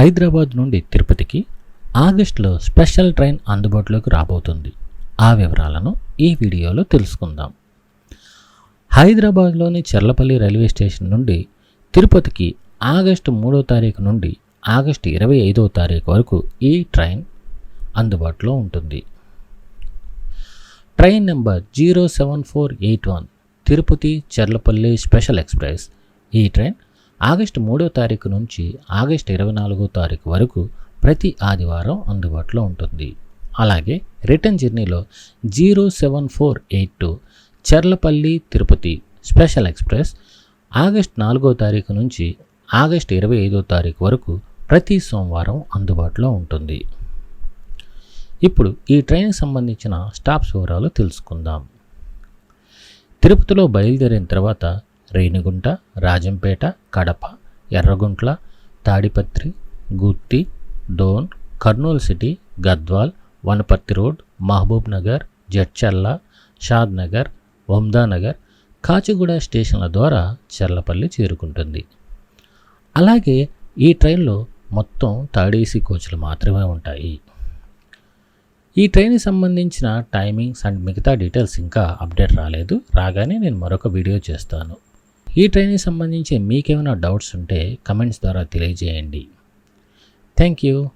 హైదరాబాద్ నుండి తిరుపతికి ఆగస్టులో స్పెషల్ ట్రైన్ అందుబాటులోకి రాబోతుంది. ఆ వివరాలను ఈ వీడియోలో తెలుసుకుందాం. హైదరాబాద్లోని చెర్లపల్లి రైల్వే స్టేషన్ నుండి తిరుపతికి ఆగస్టు మూడో తారీఖు నుండి ఆగస్టు ఇరవై ఐదో తారీఖు వరకు ఈ ట్రైన్ అందుబాటులో ఉంటుంది. Train number zero seven four eight one Tirupati Cherlapalli special express ఈ ట్రైన్ ఆగస్టు మూడో తారీఖు నుంచి ఆగస్టు ఇరవై నాలుగో తారీఖు వరకు ప్రతి ఆదివారం అందుబాటులో ఉంటుంది. అలాగే రిటర్న్ జర్నీలో zero seven four eight two Cherlapalli Tirupati special express August నాలుగో తారీఖు నుంచి ఆగస్టు ఇరవై ఐదో తారీఖు వరకు ప్రతి సోమవారం అందుబాటులో ఉంటుంది. ఇప్పుడు ఈ ట్రైన్కి సంబంధించిన స్టాప్స్ వివరాలు తెలుసుకుందాం. తిరుపతిలో బయలుదేరిన తర్వాత Renigunta Rajampet Kadapa Yerraguntla Tadipatri Gooty Dhone Kurnool city Gadwal Wanaparthy road Mahabubnagar Jadcherla Shadnagar వందానగర్ కాచిగూడ స్టేషన్ల ద్వారా చర్లపల్లి చేరుకుంటుంది. అలాగే ఈ ట్రైన్లో మొత్తం థర్డ్ ఏసీ కోచ్లు మాత్రమే ఉంటాయి. ఈ ట్రైన్కి సంబంధించిన టైమింగ్స్ అండ్ మిగతా డీటెయిల్స్ ఇంకా అప్డేట్ రాలేదు. రాగానే నేను మరొక వీడియో చేస్తాను. ఈ ట్రైన్కి సంబంధించి మీకేమైనా డౌట్స్ ఉంటే కమెంట్స్ ద్వారా తెలియజేయండి. Thank you.